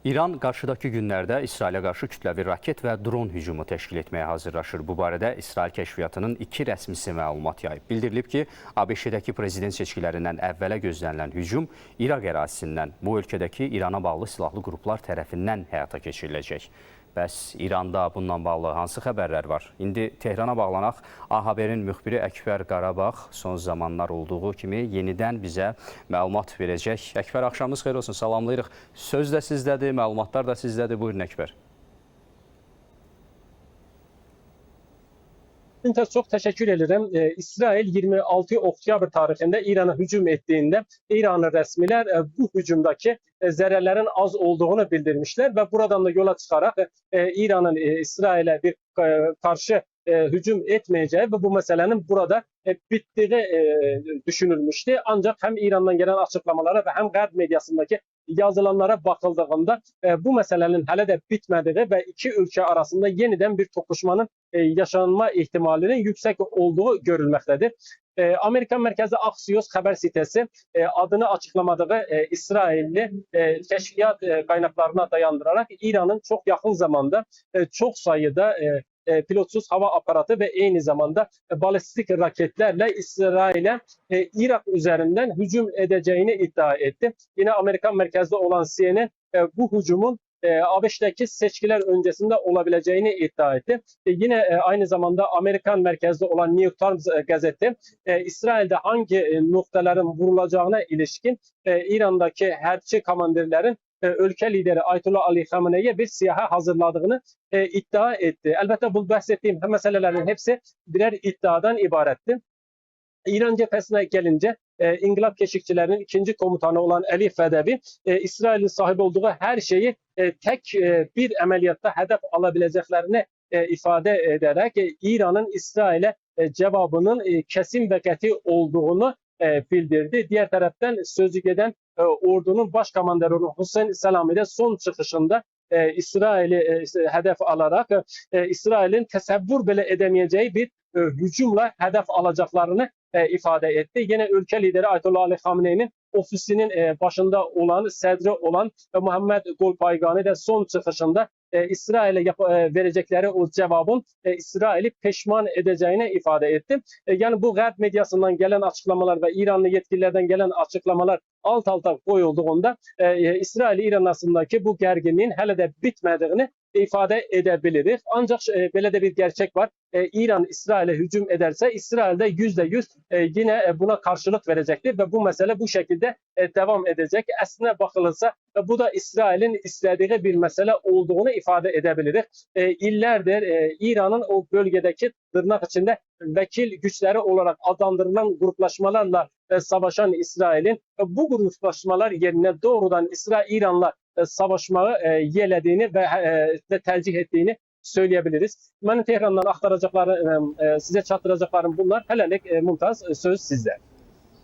İran qarşıdakı günlərdə İsrailə qarşı kütləvi raket və dron hücumu təşkil etməyə hazırlaşır. Bu barədə İsrail kəşfiyyatının iki rəsmisi məlumat yayıb. Bildirilib ki, ABŞ-dəki prezident seçkilərindən əvvələ gözlənilən hücum İraq ərazisindən bu ölkədəki İrana bağlı silahlı qruplar tərəfindən həyata keçiriləcək. Bəs İranda bununla bağlı hansı xəbərlər var? İndi Tehrana bağlanaq. A Haberin müxbiri Əkbər Qarabağ son zamanlar olduğu kimi yenidən bizə məlumat verəcək. Əkbər axşamınız xeyir olsun. Salamlayırıq. Söz də sizdədir, məlumatlar da sizdədir. Buyurun Əkbər. Mümtaz çok teşekkür ederim. Ee, İsrail 26 Oktyabr tarihinde İran'a hücum ettiğinde İranlı resmiler e, bu hücumdaki e, zerrelerin az olduğunu bildirmişler ve buradan da yola çıkarak e, İran'ın e, İsrail'e bir e, karşı e, hücum etmeyeceği ve bu meselenin burada e, bittiği e, düşünülmüştü. Ancak hem İran'dan gelen açıklamalara ve hem Garp medyasındaki yazılanlara bakıldığında e, bu meselenin hele de bitmediği ve iki ülke arasında yeniden bir tokuşmanın e, yaşanma ihtimalinin yüksek olduğu görülmektedir. E, Amerikan merkezli Axios haber sitesi e, adını açıklamadığı e, İsrailli e, keşfiyat e, kaynaklarına dayandırarak İran'ın çok yakın zamanda e, çok sayıda e, e, pilotsuz hava aparatı ve aynı zamanda e, balistik raketlerle İsrail'e e, Irak üzerinden hücum edeceğini iddia etti. Yine Amerikan merkezli olan CNN e, bu hücumun e, ABD'deki seçkiler öncesinde olabileceğini iddia etti. Yine aynı zamanda Amerikan merkezli olan New York Times e, gazete e, İsrail'de hangi noktaların vurulacağına ilişkin e, İran'daki herçi komandirlerin e, ülke lideri Ayetullah Ali Khamenei'ye bir siyaha hazırladığını e, iddia etti. Elbette bu bahsettiğim meselelerin hepsi birer iddiadan ibaretti. İran cephesine gelince e, İngilap Keşikçilerinin ikinci komutanı olan Ali Fedevi, e, İsrail'in sahip olduğu her şeyi e, tek e, bir ameliyatta hedef alabileceklerini e, ifade ederek e, İran'ın İsrail'e e, cevabının e, kesin ve olduğunu e, bildirdi. Diğer taraftan sözcük eden e, ordunun başkomandanı Hüseyin Selami de son çıkışında e, İsrail'i e, hedef alarak e, İsrail'in tesevvür bile edemeyeceği bir e, hücumla hedef alacaklarını e, ifade etti. Yine ülke lideri Ayetullah Ali Khamenei'nin ofisinin e, başında olan, sedri olan e, Muhammed Golpaygani de son çıkışında e, İsrail'e e, verecekleri o cevabın e, İsrail'i peşman edeceğini ifade etti. E, yani bu Garp medyasından gelen açıklamalar ve İranlı yetkililerden gelen açıklamalar alt alta koyulduğunda e, İsrail-İran arasındaki bu gerginliğin hele de bitmediğini ifade edebiliriz. Ancak e, böyle de bir gerçek var. E, İran İsrail'e hücum ederse İsrail de yüzde yüz e, yine e, buna karşılık verecektir ve bu mesele bu şekilde e, devam edecek. Aslına bakılırsa e, bu da İsrail'in istediği bir mesele olduğunu ifade edebiliriz. E, illerdir e, İran'ın o bölgedeki tırnak içinde vekil güçleri olarak adlandırılan gruplaşmalarla e, savaşan İsrail'in e, bu gruplaşmalar yerine doğrudan İsrail İran'la savaşmayı e, yelediğini ve, e, ve tercih ettiğini söyleyebiliriz. Benim Tehran'dan aktaracaklarım, e, size çatdıracaklarım bunlar. Hələlik e, Mumtaz e, söz sizde.